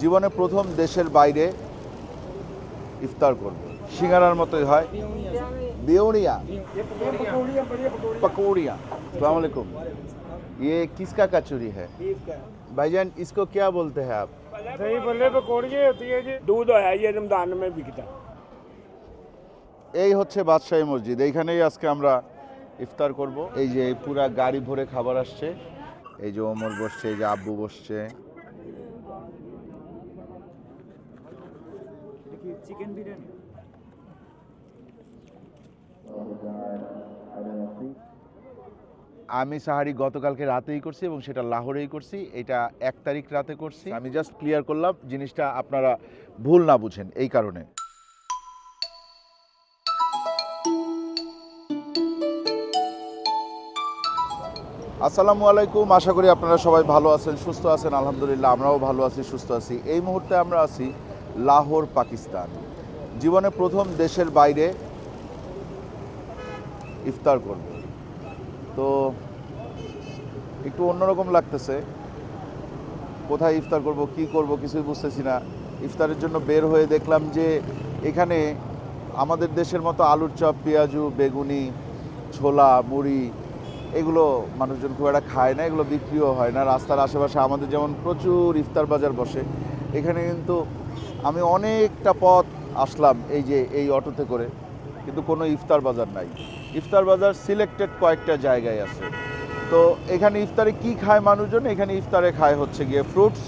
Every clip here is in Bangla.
জীবনে প্রথম দেশের বাইরে ইফতার করব সিঙ্গারার মতোই হয় बेउड़िया पकौड़िया अलैक्म ये किसका कचौरी है भाईजान इसको क्या बोलते हैं आप दही भल्ले पकौड़िए होती है जी दूध है ये रमजान में बिकता এই হচ্ছে বাদশাহী মসজিদ এইখানেই আজকে আমরা ইফতার করব এই যে এই পুরা গাড়ি ভরে খাবার আসছে এই যে ওমর বসছে এই যে আব্বু বসছে চিকেন বিরিয়ানি? আমি সাহারি গতকালকে রাতেই করছি এবং সেটা লাহোরেই করছি। এটা এক তারিখ রাতে করছি। আমি জাস্ট ক্লিয়ার করলাম, জিনিসটা আপনারা ভুল না বুঝেন, এই কারণে। আসসালামু আলাইকুম, আশা করি আপনারা সবাই ভালো আছেন, সুস্থ আছেন, আলহামদুলিল্লাহ, আমরাও ভালো আছি, সুস্থ আছি। এই মুহূর্তে আমরা আছি লাহোর, পাকিস্তান। জীবনে প্রথম দেশের বাইরে ইফতার করব। তো একটু অন্যরকম লাগতেছে। কোথায় ইফতার করব, কি করব কিছুই বুঝতেছি না। ইফতারের জন্য বের হয়ে দেখলাম যে এখানে আমাদের দেশের মতো আলুর চপ, পেঁয়াজু, বেগুনি, ছোলা, মুড়ি এগুলো মানুষজন খুব একটা খায় না, এগুলো বিক্রিও হয় না। রাস্তার আশেপাশে আমাদের যেমন প্রচুর ইফতার বাজার বসে, এখানে কিন্তু আমি অনেকটা পথ আসলাম এই যে এই অটোতে করে কিন্তু কোনো ইফতার বাজার নাই। ইফতার বাজার সিলেক্টেড কয়েকটা জায়গায় আছে। তো এখানে ইফতারে কি খায় মানুষজন? এখানে ইফতারে খায় হচ্ছে গিয়ে ফ্রুটস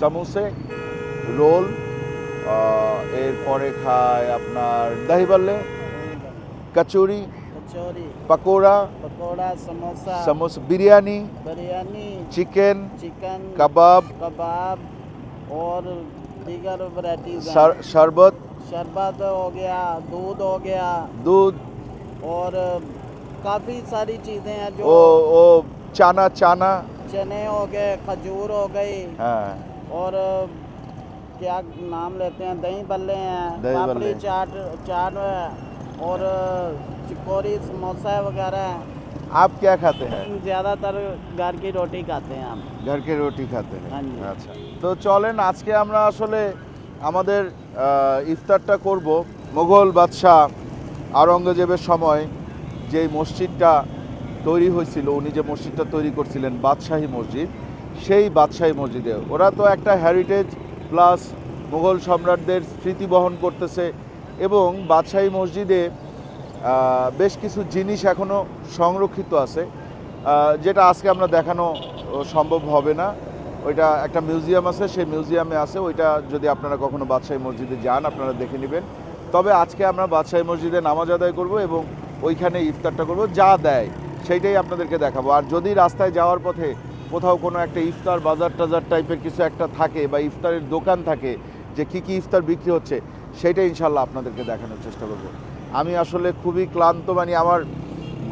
সামোসে রোল এরপরে খায় আপনার দাহিবাল্লে kachori pakora samosa biryani biryani chicken chicken kebab kebab दीगर वैरायटीज शर, शरबत। शरबत हो गया दूध हो गया। दूध। और काफ़ी सारी चीज़ें हैं जो ओ ओ चाना चाना। चने हो गए खजूर हो गई। हाँ। और क्या नाम लेते हैं दही बल्ले हैं दही पापड़ी चाट चाट और चिकोरी समोसा वगैरह है। आप क्या खाते हैं ज़्यादातर घर की रोटी खाते हैं हम घर के रोटी खाते हैं हाँ जी। আচ্ছা তো চলেন আজকে আমরা আসলে আমাদের আহ, ইফতারটা করব মোগল বাদশাহ আওরঙ্গজেবের সময় যে মসজিদটা তৈরি হয়েছিল উনি যে মসজিদটা তৈরি করছিলেন বাদশাহী মসজিদ সেই বাদশাহী মসজিদে ওরা তো একটা হ্যারিটেজ প্লাস মুঘল সম্রাটদের স্মৃতি বহন করতেছে এবং বাদশাহী মসজিদে আহ, বেশ কিছু জিনিস এখনও সংরক্ষিত আছে। যেটা আজকে আমরা দেখানো সম্ভব হবে না। ওইটা একটা মিউজিয়াম আছে, সেই মিউজিয়ামে আছে। ওইটা যদি আপনারা কখনো বাদশাহী মসজিদে যান, আপনারা দেখে নেবেন। তবে আজকে আমরা বাদশাহী মসজিদে নামাজ আদায় করব এবং ওইখানে ইফতারটা করব। যা দেয়, সেইটাই আপনাদেরকে দেখাবো। আর যদি রাস্তায় যাওয়ার পথে কোথাও কোনো একটা ইফতার, বাজার টাজার টাইপের কিছু একটা থাকে বা ইফতারের দোকান থাকে, যে কী কী ইফতার বিক্রি হচ্ছে সেইটাই ইনশাল্লাহ আপনাদেরকে দেখানোর চেষ্টা করব। আমি আসলে খুবই ক্লান্ত মানে আমার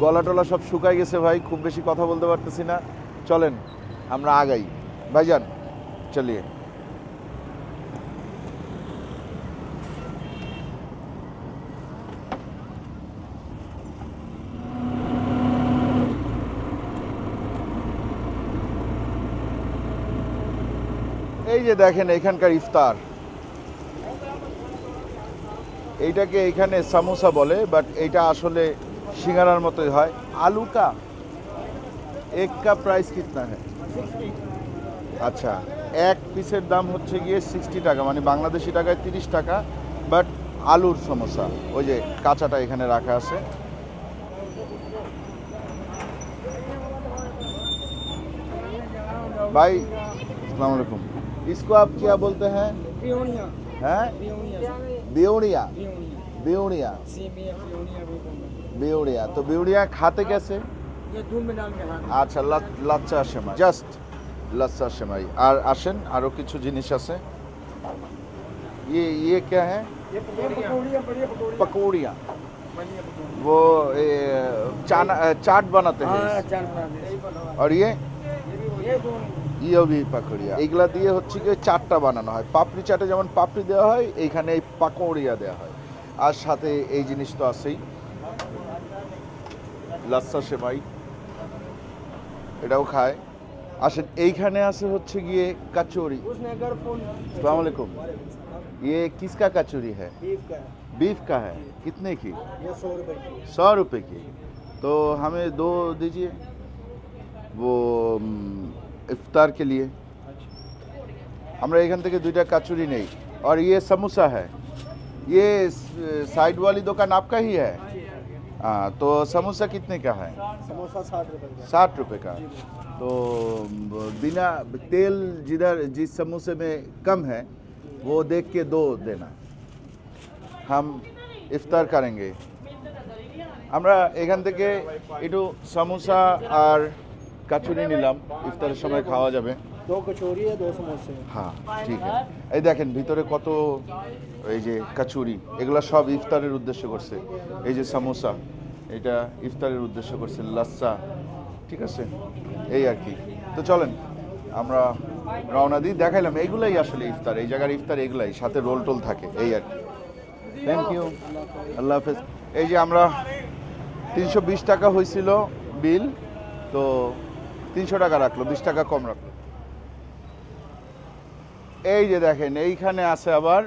গলা টলা সব শুকায় গেছে ভাই, খুব বেশি কথা বলতে পারতেছি না। চলেন, আমরা আগাই। ভাইজান, চলিয়ে। এই যে দেখেন এখানকার ইফতার। এইটাকে এখানে সামোসা বলে বাট এইটা আসলে সিঙ্গারার মতোই হয় আলু কা এক কা প্রাইস কিতনা হ্যাঁ আচ্ছা এক পিসের দাম হচ্ছে গিয়ে সিক্সটি টাকা মানে বাংলাদেশি টাকায় তিরিশ টাকা বাট আলুর সমোসা ওই যে কাঁচাটা এখানে রাখা আছে भाई अस्सलाम वालेकुम इसको आप क्या बोलते हैं पियोनिया हैं पियोनिया बेउड़िया पियोनिया बेउड़िया सेमिया पियोनिया भी बोलते हैं। बेउड़िया तो बेउड़िया खाते कैसे ये दूध में डाल के खाते আচ্ছা লা- লাচ্চা সেমাই জাস্ট লাচ্চা সেমাই আর আসেন আরো কিছু জিনিস আছে ये ये क्या है हैं। ये पकौड़ियाँ बढ़िया पकौड़ियाँ पकौड़ियाँ बढ़िया पकौड़ियाँ वो ए, चाना चाट बनाते हैं हाँ चार बना और ये ये दो ইয়বি পাকড়িয়া এইগুলা দিয়ে হচ্ছে কি চাটটা বানানো হয় পাপড়ি চাটে যেমন পাপড়ি দেওয়া হয় এইখানে এই পাকড়িয়া দেওয়া হয় আর সাথে এই জিনিস তো আছেই লাচ্চা সেমাই এটাও খায় আসেন এইখানে আছে হচ্ছে গিয়ে কাচুরি अस्सलाम वालेकुम ये किसका कचौरी है बीफ का है कितने की सौ रुपए की तो हमें दो दीजिए वो উম, इफ्तार के लिए আমরা এখান থেকে দুইটা কাচুরি নেই और ये समोसा है ये साइड वाली दुकान आपका ही है हाँ तो समोसा कितने का है समोसा साठ रुपये साठ रुपए का तो बिना तेल जिधर जिस समोसे में कम है वो देख के दो देना हम ইফতার কারেঙ্গে আমরা এখান থেকে একটু সামোসা আর কাচুরি নিলাম ইফতারের সময় খাওয়া যাবে দো কচুরি দো সমোসে হ্যাঁ ঠিক আছে এই দেখেন ভিতরে কত এই যে কচুরি এগুলো সব ইফতারের উদ্দেশ্য করছে। এই যে সমোসা এটা ইফতারের উদ্দেশ্য করছে লাচ্ছা ঠিক আছে? এই আর কি। তো চলেন আমরা রওনা দিই। দেখাইলাম এইগুলাই আসলে ইফতার এই জায়গার ইফতার এগুলাই সাথে রোল টোল থাকে এই আর কি। থ্যাংক ইউ আল্লাহ হাফেজ। এই যে আমরা তিনশো বিশ টাকা হয়েছিল বিল তো তিনশো টাকা রাখল বিশ টাকা কম রাখল। এই যে দেখেন এইখানে আছে আবার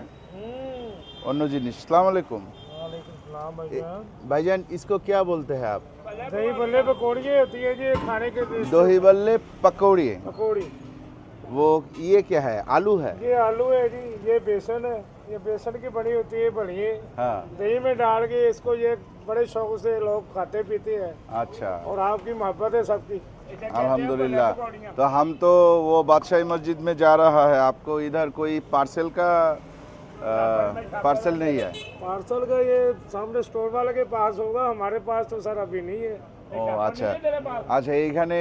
অন্য জিনিস সালাম আলাইকুম भाईजान इसको क्या बोलते हैं आप दही बल्ले पकौड़ी होती है जी खाने के लिए दोही बल्ले पकौड़ी पकौड़ी वो ये क्या है आलू है ये आलू है जी ये बेसन है ये बेसन की बनी होती है बढ़िया हाँ दही में डाल के इसको ये बड़े शौक से लोग खाते पीते हैं अच्छा और आपकी मोहब्बत है सबकी अल्हम्दुलिल्लाह तो हम तो वो बादशाही मस्जिद में जा रहा है आपको इधर कोई पार्सल का पार्सल नहीं है पार्सल का ये सामने स्टोर वाले के पास होगा हमारे पास तो सर अभी नहीं है ও আচ্ছা আচ্ছা এইখানে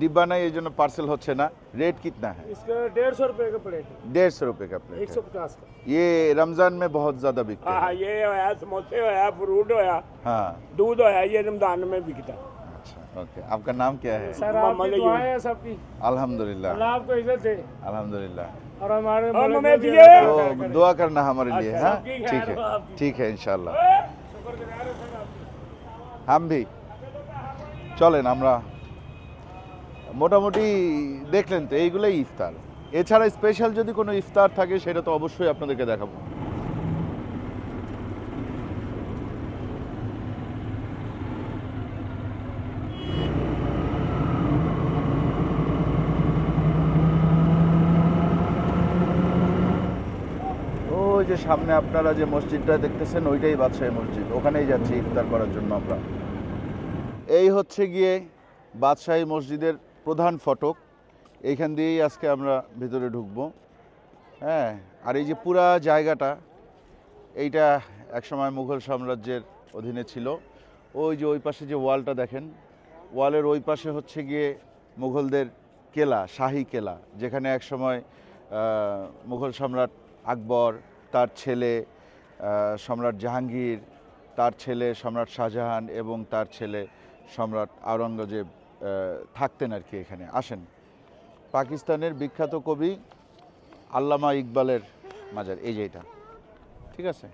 ডিব্বা নাই এই জন্য পার্সেল হচ্ছে না রেট कितना है इसका डेढ़ सौ रुपए का प्लेट है डेढ़ सौ रुपये का एक प्लेट सौ है पचास का ये रमजान में बहुत ज्यादा बिकते हाँ हैं ये है समोसे है फ्रूट है हाँ दूध है ये रमजान में बिकता है अच्छा ओके आपका नाम क्या है सर आपकी दुआएं हैं सबकी अल्हम्दुलिल्लाह अल्लाह आपको इज्जत दे अल्हम्दुलिल्लाह और हमारे और मुल्क हमें में भी दिए। अल्लाह तो खैर करे। दुआ करना हमारे लिए अच्छा, हाँ सबकी ठीक खैर हो है आपकी। ठीक है इंशाल्लाह शुक्रगुजार है सर आपकी। हम भी চলেন আমরা মোটামুটি দেখলেন তো এইগুলোই ইফতার এছাড়া স্পেশাল যদি কোনো ইফতার থাকে সেটা তো অবশ্যই আপনাদেরকে দেখাবো সামনে আপনারা যে মসজিদটা দেখতেছেন, ওইটাই বাদশাহী মসজিদ। ওখানেই যাচ্ছি ইফতার করার জন্য আমরা। এই হচ্ছে গিয়ে বাদশাহী মসজিদের প্রধান ফটক। এইখান দিয়েই আজকে আমরা ভিতরে ঢুকবো। হ্যাঁ আর এই যে পুরা জায়গাটা, এইটা একসময় মুঘল সাম্রাজ্যের অধীনে ছিল। ওই যে ওই পাশে যে ওয়ালটা দেখেন, ওয়ালের ওই পাশে হচ্ছে গিয়ে মুঘলদের কেলা, শাহী কেলা, যেখানে একসময় মুঘল সম্রাট আকবর তার ছেলে সম্রাট জাহাঙ্গীর, তার ছেলে সম্রাট শাহজাহান এবং তার ছেলে সম্রাট আওরঙ্গজেব থাকতেন আর কি এখানে, আসেন। পাকিস্তানের বিখ্যাত কবি আল্লামা ইকবালের মাজার, এই যে এটা। ঠিক আছে?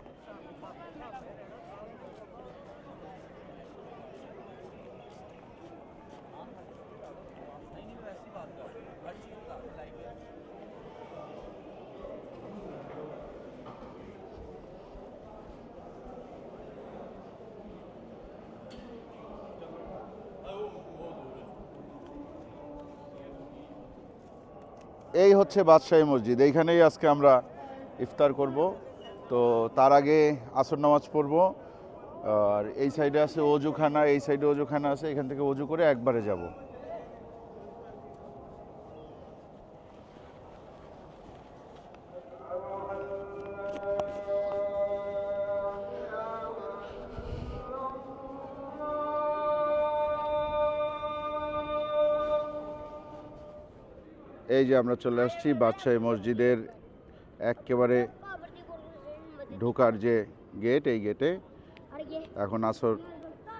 এই হচ্ছে বাদশাহী মসজিদ। এইখানেই আজকে আমরা ইফতার করব। তো তার আগে আসর নামাজ পড়ব। আর এই সাইডে আছে অজুখানা, এই সাইডে অজুখানা আছে, এখান থেকে অজু করে একবারে যাব। এই যে আমরা চলে আসছি বাদশাহী মসজিদের একেবারে ঢোকার যে গেট, এই গেটে এখন আসর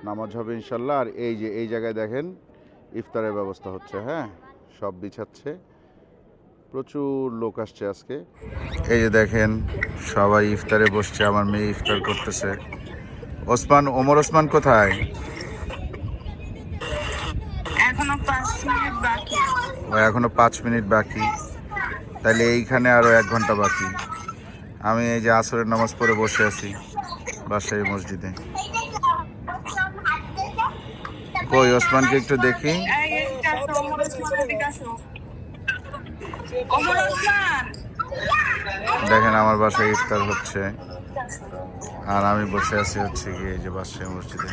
নামাজ হবে ইনশাল্লাহ। আর এই যে, এই জায়গায় দেখেন ইফতারের ব্যবস্থা হচ্ছে হ্যাঁ? সব বিছাচ্ছে। প্রচুর লোক আসছে আজকে। এই যে দেখেন, সবাই ইফতারে বসছে, আমার মেয়ে ইফতার করতেছে। ওসমান, ওমর ওসমান কোথায়? এখনও পাঁচ মিনিট বাকি এখনও পাঁচ মিনিট বাকি। তাহলে এইখানে আরও এক ঘণ্টা বাকি। আমি এই যে আসরের নামাজ পড়ে বসে আছি বাসায় মসজিদে। কই, ওসমানকে একটু দেখি। দেখেন আমার বাসায় ইফতার হচ্ছে। আর আমি বসে আছি হচ্ছে গিয়ে এই যে বাসায়, মসজিদে।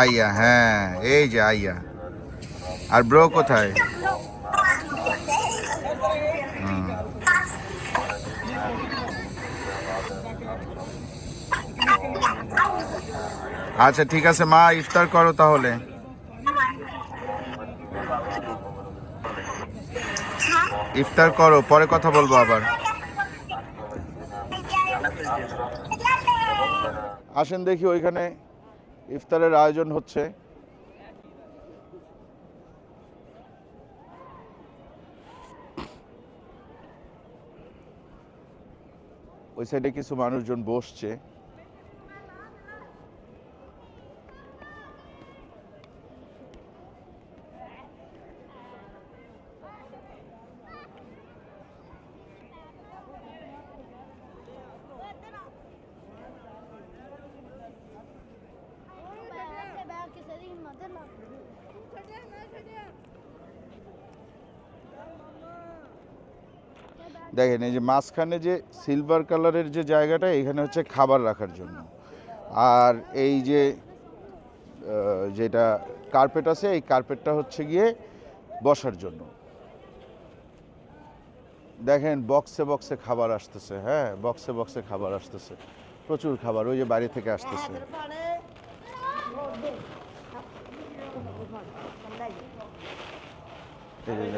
আইয়া হ্যাঁ এই যে আইয়া। আর ব্রো কোথায়? আচ্ছা ঠিক আছে, মা, ইফতার করো তাহলে। ইফতার করো, পরে কথা বলব আবার। আসেন দেখি ওইখানে ইফতারের আয়োজন হচ্ছে। ওই সাইডে কিছু মানুষজন বসছে। দেখেন, এই যে মাঝখানে যে সিলভার কালারের যে জায়গাটা, এখানে হচ্ছে খাবার রাখার জন্য। আর এই যে যেটা কার্পেট আছে, এই কার্পেটটা হচ্ছে গিয়ে বসার জন্য। দেখেন বক্সে বক্সে খাবার আসতেছে হ্যাঁ বক্সে বক্সে খাবার আসতেছে। প্রচুর খাবার, ওই যে বাড়ি থেকে আসতেছে। দেখেন।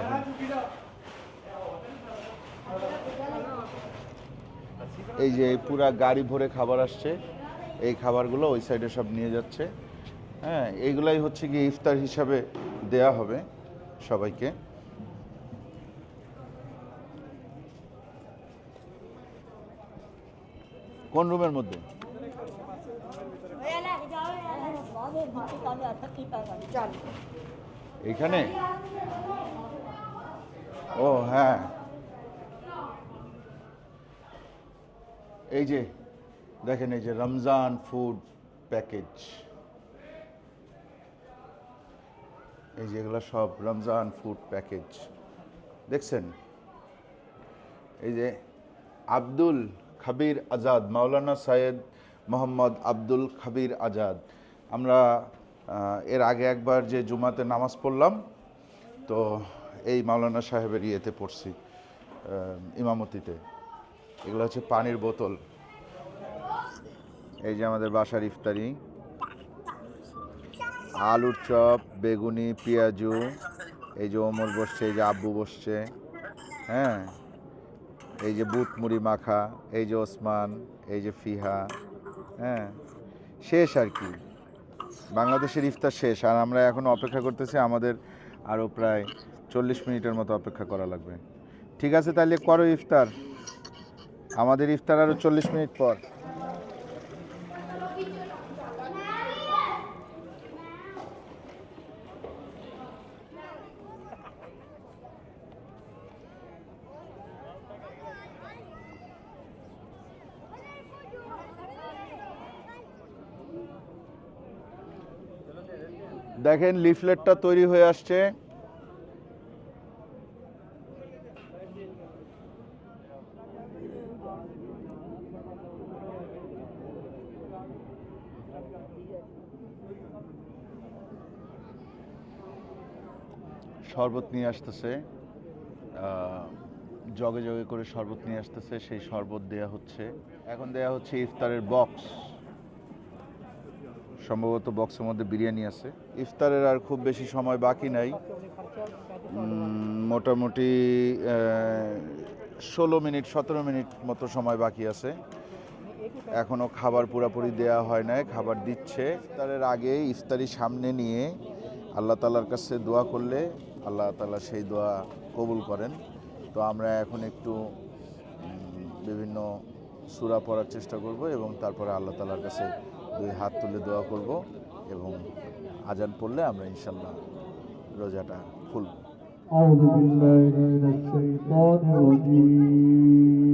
এই যে পুরা গাড়ি ভরে খাবার আসছে, এই খাবারগুলো ওই সাইডে সব নিয়ে যাচ্ছে। হ্যাঁ এইগুলাই হচ্ছে কি ইফতার হিসাবে দেয়া হবে সবাইকে। কোন রুমের মধ্যে? এইখানে ও হ্যাঁ। এই যে, দেখেন এই যে রমজান ফুড প্যাকেজ এই যে এগুলো সব রমজান ফুড প্যাকেজ দেখছেন? এই যে আব্দুল খাবির আজাদ, মাওলানা সাইয়েদ মোহাম্মদ আব্দুল খাবির আজাদ। আমরা এর আগে একবার যে জুমাতে নামাজ পড়লাম, তো এই মাওলানা সাহেবের ইয়েতে পড়ছি ইমামতিতে। এগুলো হচ্ছে পানির বোতল। এই যে আমাদের বাসার ইফতারি। আলুর চপ, বেগুনি, পেঁয়াজু, এই যে ওমর বসছে, এই যে আব্বু বসছে হ্যাঁ? এই যে বুট মুড়ি মাখা, এই যে ওসমান, এই যে ফিহা হ্যাঁ? শেষ আর কি। বাংলাদেশের ইফতার শেষ। আর আমরা এখন অপেক্ষা করতেছি, আমাদের আরও প্রায় চল্লিশ মিনিটের মতো অপেক্ষা করা লাগবে। ঠিক আছে, তাহলে করো ইফতার। আমাদের ইফতার আরও চল্লিশ মিনিট পর। দেখেন লিফলেটটা তৈরি হয়ে আসছে। শরবত নিয়ে আসতেছে জগে জগে করে শরবত নিয়ে আসতেছে, সেই শরবত দেয়া হচ্ছে। এখন দেয়া হচ্ছে ইফতারের বক্স। সম্ভবত বক্সের মধ্যে বিরিয়ানি আছে। ইফতারের আর খুব বেশি সময় বাকি নাই। মোটামুটি ষোলো মিনিট, সতেরো মিনিট মতো সময় বাকি আছে। এখনও খাবার পুরাপুরি দেয়া হয় নাই, খাবার দিচ্ছে। ইফতারের আগে ইফতারি সামনে নিয়ে আল্লাহ তালার কাছে দোয়া করলে আল্লাহ তালা সেই দোয়া কবুল করেন তো আমরা এখন একটু উম, বিভিন্ন সূরা পড়ার চেষ্টা করব এবং তারপরে আল্লাহ তালার কাছে দুই হাত তুলে দোয়া করব এবং আজান পড়লে আমরা ইনশাল্লাহ রোজাটা খুলব أعوذ بالله من الشيطان الرجيم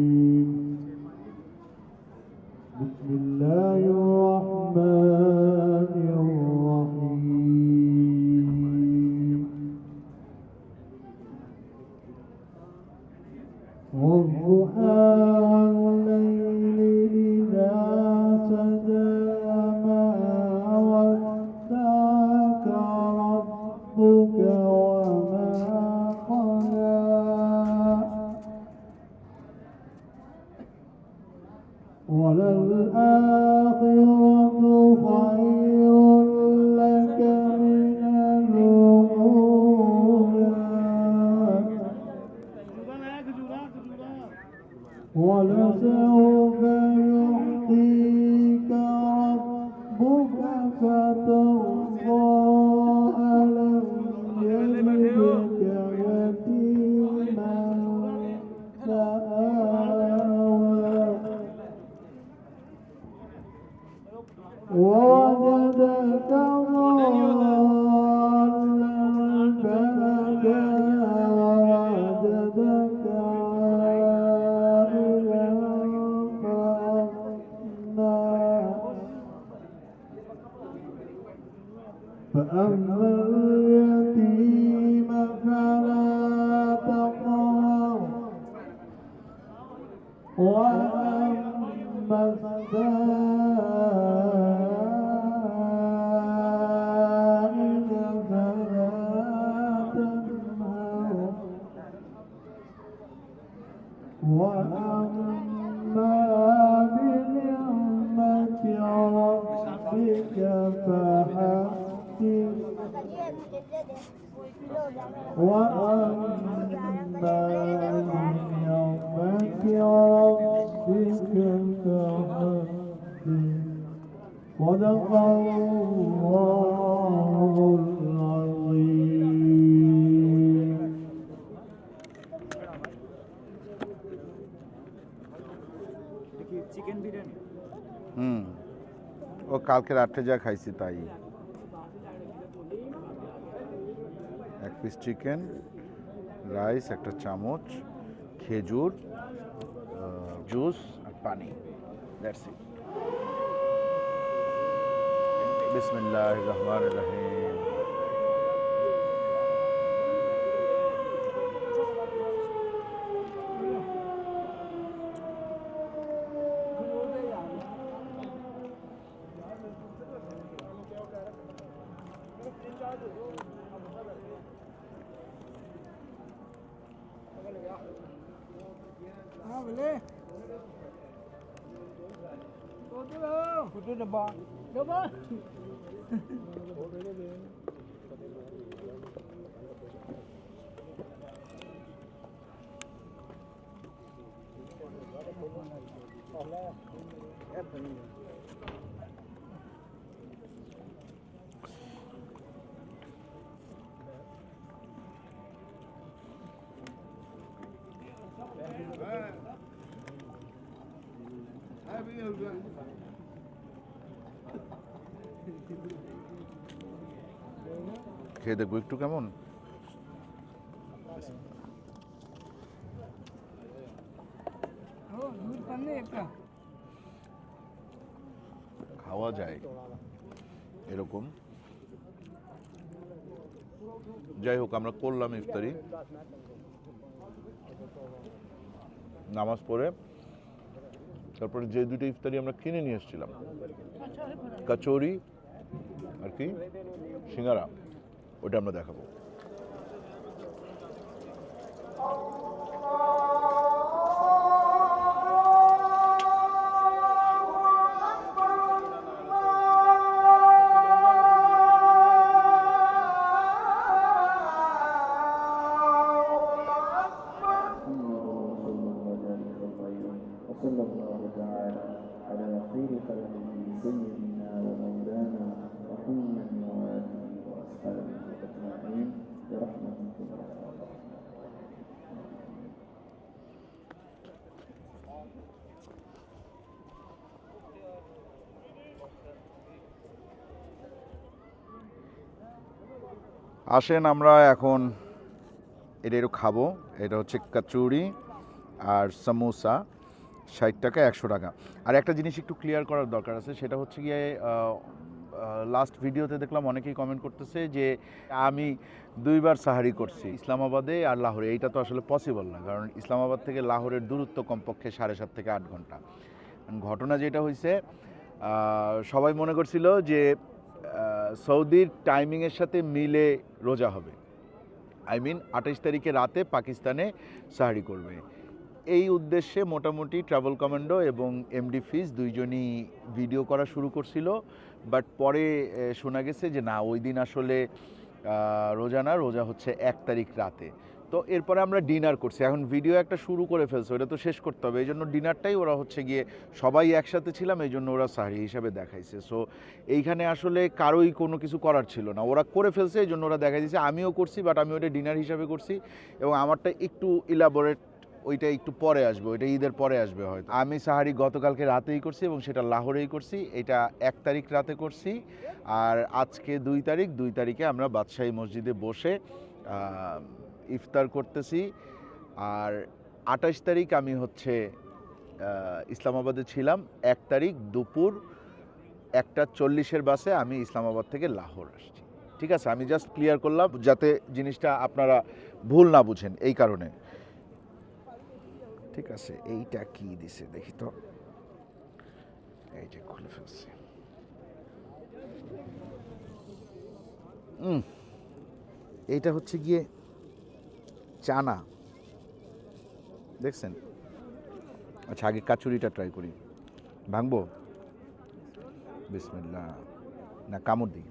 কালকে রাত্রে যা খাইছি তাই এক পিস চিকেন রাইস একটা চামচ খেজুর জুস আর পানি দ্যাটস ইট বিসমিল্লাহ রহমান রহিম খেয়ে দেখব একটু কেমন? যাই হোক, আমরা করলাম ইফতারি। নামাজ পড়ে তারপরে যে দুটো ইফতারি আমরা কিনে নিয়ে এসেছিলাম। কাচৌরি আর কি? সিঙ্গারা, ওটা আমরা দেখাবো। আসেন আমরা এখন, এটা একটু খাব, এটা হচ্ছে কচুরি আর সমোসা, ষাট টাকা, একশো টাকা। আর একটা জিনিস একটু ক্লিয়ার করার দরকার আছে, সেটা হচ্ছে গিয়ে লাস্ট ভিডিওতে দেখলাম অনেকেই কমেন্ট করতেছে যে, আমি দুইবার সাহারি করছি ইসলামাবাদে আর লাহোরে। এইটা তো আসলে পসিবল না, কারণ ইসলামাবাদ থেকে লাহোরের দূরত্ব কমপক্ষে সাড়ে সাত থেকে আট ঘণ্টা। ঘটনা যেটা হয়েছে সবাই মনে করছিল যে সৌদির টাইমিংয়ের সাথে মিলে রোজা হবে। আই মিন আঠাশ তারিখে রাতে পাকিস্তানে সাহারি করবে। এই উদ্দেশ্যে মোটামুটি ট্রাভেল কমান্ডো এবং এমডি ফিজ দুইজনই ভিডিও করা শুরু করছিল। বাট পরে শোনা গেছে যে না, ওই দিন আসলে রোজা না, রোজা হচ্ছে এক তারিখ রাতে। তো এরপরে আমরা ডিনার করছি। এখন ভিডিও একটা শুরু করে ফেলছে ওটা তো শেষ করতে হবে। এই জন্য ডিনারটাই ওরা হচ্ছে গিয়ে সবাই একসাথে ছিলাম এই জন্য ওরা সাহারি হিসাবে দেখাইছে। সো এইখানে আসলে কারোই কোনো কিছু করার ছিল না। ওরা করে ফেলছে এই জন্য ওরা দেখাই দিয়েছে। আমিও করছি বাট আমি ওটা ডিনার হিসাবে করছি এবং আমারটা একটু ইলাবোরেট ওইটা একটু পরে আসবে, ওইটা ঈদের পরে আসবে হয়তো। আমি সাহারি গতকালকে রাতেই করছি এবং সেটা লাহোরেই করছি। এটা এক তারিখ রাতে করছি আর আজকে দুই তারিখ, দুই তারিখে আমরা বাদশাহী মসজিদে বসে ইফতার করতেছি। আর আঠাশ তারিখ আমি হচ্ছে ইসলামাবাদে ছিলাম। এক তারিখ দুপুর একটা চল্লিশের বাসে আমি ইসলামাবাদ থেকে লাহোর আসছি। ঠিক আছে? আমি জাস্ট ক্লিয়ার করলাম যাতে জিনিসটা আপনারা ভুল না বুঝেন এই কারণে। ঠিক আছে? এইটা কি দিছে দেখি তো। এই যে খুলে ফেলছি। এইটা হচ্ছে গিয়ে চানা। দেখছেন? আচ্ছা আগে কাচুরিটা ট্রাই করি। ভাঙবো? বিসমিল্লা না, কামড় দিই।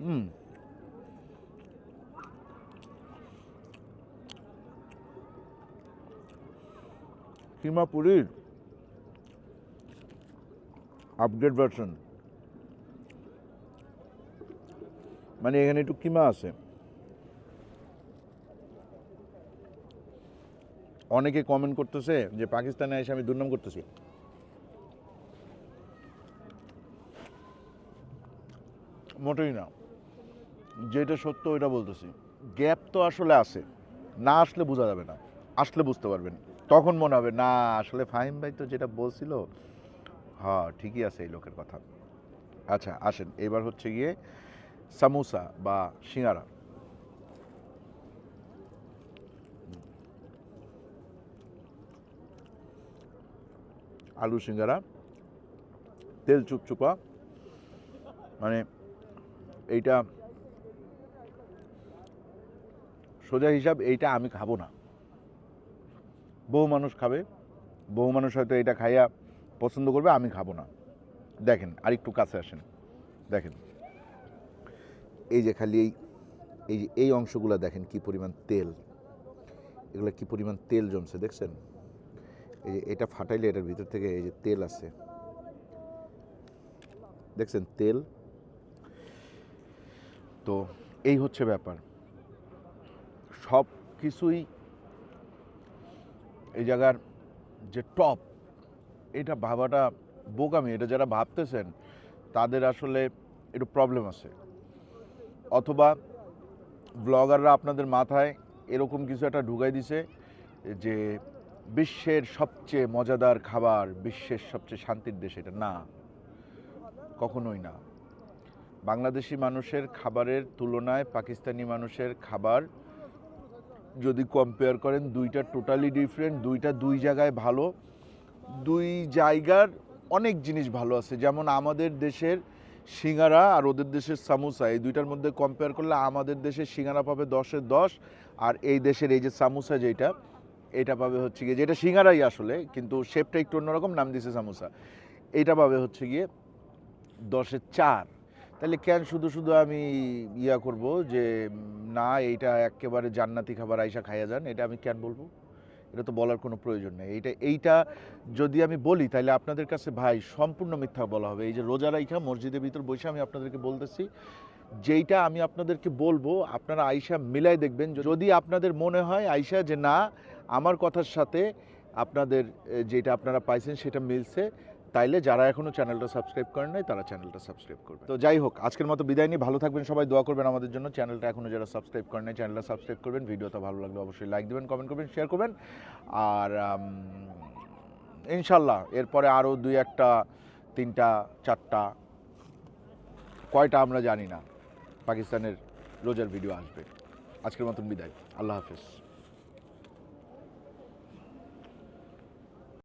হুম। কিমা পুরীর আপডেট ভার্সন মানে এখানে একটু কিমা আছে। অনেকে কমেন্ট করতেছে যে পাকিস্তানে এসে আমি দুর্নাম করতেছি। মোটেই না। যেটা সত্য ওইটা বলতেছি। গ্যাপ তো আসলে আছে। না আসলে বোঝা যাবে না। আসলে বুঝতে পারবেন। তখন মনে হবে, না, আসলে ফাহিম ভাই তো যেটা বলছিল হ্যাঁ ঠিকই আছে এই লোকের কথা। আচ্ছা আসেন। এবার হচ্ছে গিয়ে সামোসা বা সিঙ্গারা। আলু, সিঙ্গারা, তেল চুপচুপা মানে এইটা সোজা হিসাব, এইটা আমি খাব না। বহু মানুষ খাবে, বহু মানুষ হয়তো এটা খাইয়া পছন্দ করবে, আমি খাব না। দেখেন, আরেকটু কাছে আসেন। দেখেন। এই যে খালি এই এই যে এই অংশগুলো দেখেন কি পরিমাণ তেল। এগুলো কি পরিমাণ তেল জমছে দেখছেন? এই যে এটা ফাটাইলে এটার ভিতর থেকে এই যে তেল আছে। দেখছেন তেল? তো এই হচ্ছে ব্যাপার। সব কিছুই এই জায়গার যে টপ, এটা ভাবাটা বোকামি। এটা যারা ভাবতেছেন, তাদের আসলে একটু প্রবলেম আছে। অথবা ব্লগাররা আপনাদের মাথায় এরকম কিছু একটা ঢুকাই দিছে যে বিশ্বের সবচেয়ে মজাদার খাবার, বিশ্বের সবচেয়ে শান্তির দেশ এটা। না, কখনোই না। বাংলাদেশি মানুষের খাবারের তুলনায় পাকিস্তানি মানুষের খাবার যদি কম্পেয়ার করেন, দুইটা টোটালি ডিফারেন্ট দুইটা দুই জায়গায় ভালো, দুই জায়গার অনেক জিনিস ভালো আছে। যেমন আমাদের দেশের সিঙ্গারা আর ওদের দেশের সামোসা, এই দুইটার মধ্যে কম্পেয়ার করলে আমাদের দেশের সিঙ্গারা পাবে দশের দশ আর এই দেশের এই যে সামোসা যেটা, এটা পাবে হচ্ছে গিয়ে, যেটা সিঙ্গারাই আসলে, কিন্তু শেপটা একটু অন্যরকম, নাম দিছে সামোসা। এইটা পাবে হচ্ছে গিয়ে দশের চার। তাহলে কেন শুধু শুধু আমি ইয়া করব যে, না, এইটা একেবারে জান্নাতি খাবার আইসা খাইয়া যান, এটা আমি কেন বলব? এটা তো বলার কোনো প্রয়োজন নেই। এইটা এইটা যদি আমি বলি, তাহলে আপনাদের কাছে ভাই সম্পূর্ণ মিথ্যা বলা হবে। এই যে রোজা রাইখা, মসজিদের ভিতর বসে আমি আপনাদেরকে বলতেছি, যেইটা আমি আপনাদেরকে বলব, আপনারা আইসা মিলাই দেখবেন। যদি আপনাদের মনে হয় আইসা যে না, আমার কথার সাথে আপনাদের যেটা আপনারা পাইছেন, সেটা মিলছে। তাইলে যারা এখনও চ্যানেলটা সাবস্ক্রাইব করেন নাই, তারা চ্যানেলটা সাবস্ক্রাইব করবে তো যাই হোক, আজকের মতো বিদায় নিয়ে ভালো থাকবেন সবাই, দোয়া করবেন আমাদের জন্য। চ্যানেলটা এখনও যারা সাবস্ক্রাইব করেন নাই, চ্যানেলটা সাবস্ক্রাইব করবেন। ভিডিওটা ভালো লাগলে অবশ্যই লাইক দেবেন, কমেন্ট করবেন, শেয়ার করবেন। আর ইনশাল্লাহ এরপরে আরও দুই একটা, তিনটা, চারটা, কয়টা আমরা জানি না, পাকিস্তানের রোজার ভিডিও আসবে। আজকের মতন বিদায়। আল্লাহ হাফেজ।